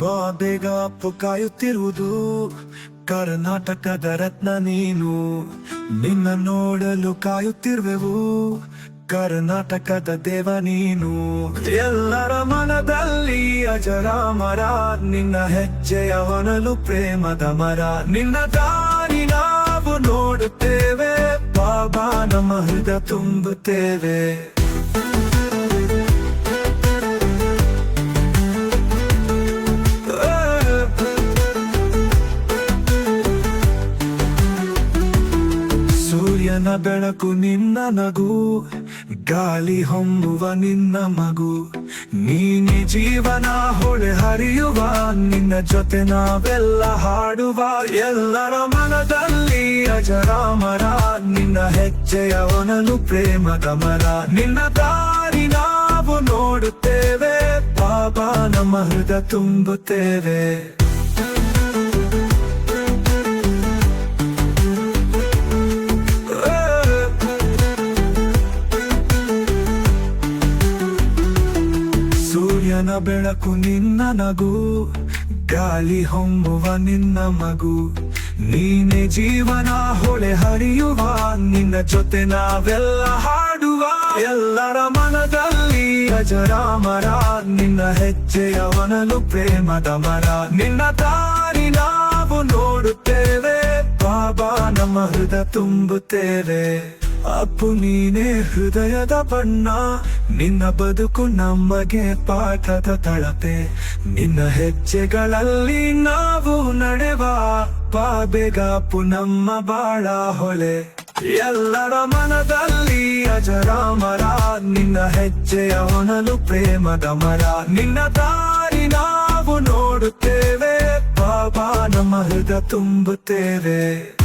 ಬಾ ಬೇಗ ಕಾಯುತ್ತಿರುವುದು ಕರ್ನಾಟಕದ ರತ್ನ ನೀನು. ನಿನ್ನ ನೋಡಲು ಕಾಯುತ್ತಿರುವೆವು ಕರ್ನಾಟಕದ ದೇವ ನೀನು. ಎಲ್ಲರ ಮನದಲ್ಲಿ ಅಜರಾಮರ, ನಿನ್ನ ಹೆಜ್ಜೆಯ ಹೊನಲು ಪ್ರೇಮದ ಮರ. ನಿನ್ನ ದಾರಿ ನಾವು ನೋಡುತ್ತೇವೆ, ಬಾಬಾ ನಮ್ಮ ಹೃದಯ ತುಂಬುತ್ತೇವೆ. ಸೂರ್ಯನ ಬೆಳಕು ನಿನ್ನ ನಗು, ಗಾಳಿ ಹೊಮ್ಮುವ ನಿನ್ನ ಮಗು. ನೀನೆ ಜೀವನ ಹೊಳೆ ಹರಿಯುವ, ನಿನ್ನ ಜೊತೆ ನಾವೆಲ್ಲ ಹಾಡುವ. ಎಲ್ಲರ ಮನದಲ್ಲಿ ಅಜರಾಮರ, ನಿನ್ನ ಹೆಜ್ಜೆಯ ಒನಲು ಪ್ರೇಮ ಮರ ನಿನ್ನ ದಾರಿ ನಾವು ನೋಡುತ್ತೇವೆ, ಪಾಪ ನಮ್ಮ ಹೃದಯ ತುಂಬುತ್ತೇವೆ. ಸೂರ್ಯನ ಬೆಳಕು ನಿನ್ನ ನಗು, ಗಾಳಿ ಹೊಂಬುವ ನಿನ್ನ ಮಗು. ನೀನೆ ಜೀವನ ಹೊಳೆ ಹರಿಯುವ, ನಿನ್ನ ಜೊತೆ ನಾವೆಲ್ಲ ಹಾಡುವ. ಎಲ್ಲರ ಮನದಲ್ಲಿ ಅಜರಾಮರ ನಿನ್ನ ಹೆಜ್ಜೆಯ ಮನಲು ಪ್ರೇಮದ ಮರ. ನಿನ್ನ ದಾರಿ ನಾವು ನೋಡುತ್ತೇವೆ, ಬಾಬಾ ನಮ್ಮ ಹೃದಯ ತುಂಬುತ್ತೇವೆ. ಅಪ್ಪು ನೀನೇ ಹೃದಯದ ಬಣ್ಣ. ನಿನ್ನ ಬದುಕು ನಮಗೆ ಪಾಠದ ತಳಪೆ ನಿನ್ನ ಹೆಜ್ಜೆಗಳಲ್ಲಿ ನಾವು ನಡೆವ ಬಾ ಬೇಗ ಅಪ್ಪು ನಮ್ಮ ಬಾಳ ಹೊಳೆ. ಎಲ್ಲರ ಮನದಲ್ಲಿ ಅಜರಾಮರ. ನಿನ್ನ ಹೆಜ್ಜೆಯ ಒಣಲು ಪ್ರೇಮದ ಮರ. ನಿನ್ನ ದಾರಿ ನಾವು ನೋಡುತ್ತೇವೆ. ಬಾಬಾ ನಮ್ಮ ಹೃದಯ ತುಂಬುತ್ತೇವೆ.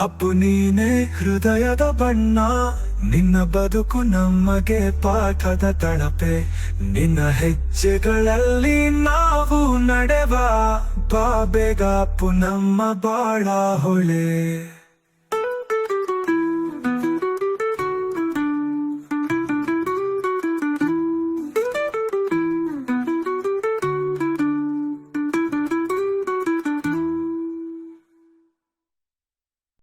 ಅಪ್ಪು ನೀನೇ ಹೃದಯದ ಬಣ್ಣ, ನಿನ್ನ ಬದುಕು ನಮಗೆ ಪಾಠದ ತಳಪೆ. ನಿನ್ನ ಹೆಜ್ಜೆಗಳಲ್ಲಿ ನಾವು ನಡೆವ, ಬಾ ಬೇಗ ಅಪ್ಪು ನಮ್ಮ ಬಾಳ ಹೊಳೆ.